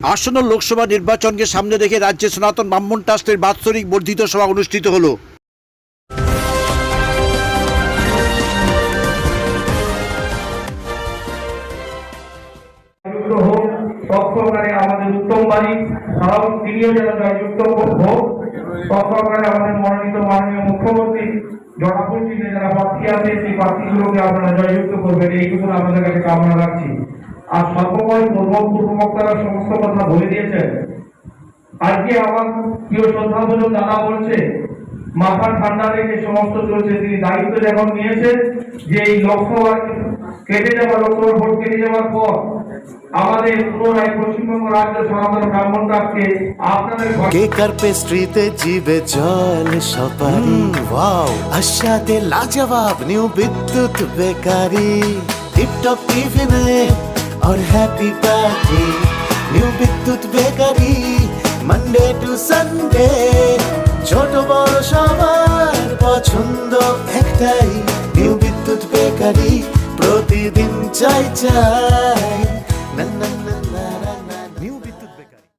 আসন্ন লোকসভা নির্বাচনকে সামনে রেখে রাজ্যে সনাতন ব্রাহ্মণ ট্রাস্টের বাৎসরিক বর্ধিত সভা অনুষ্ঠিত হল। জয়যুক্ত করবেন। এইটুকু আপনাদের কাছে কামনা রাখছি। আর সর্বময় পূর্ব পূর্ববক্তারা সমস্ত কথা বলে দিয়েছেন। আজকে আমার প্রিয় শ্রদ্ধাভোজন দাদা বলছে মাথা ঠান্ডা রেখে সমস্ত চলছে। তিনি দায়িত্ব যখন নিয়েছেন যে এই লোকসভা কেটে যাওয়া লোকসভা ভোট কেটে যাওয়ার পর আমাদের পুনরায় পশ্চিমবঙ্গ রাজ্য সনাতন ব্রাহ্মণ ট্রাস্টকে আপনাদের ঘরে কেকার পেস্ট্রিতে জিবে জল সপারি? ওয়াও আশাতে লাজবাব নিউ বিদ্যুৎ বেকারি। টিপটপ টিফিনে for happy party. New Bidyut bakery Monday to Sunday. ছোট বড় সবার পছন্দ একটাই নিউ বিদ্যুৎ বেকারি প্রতিদিন চাই চাই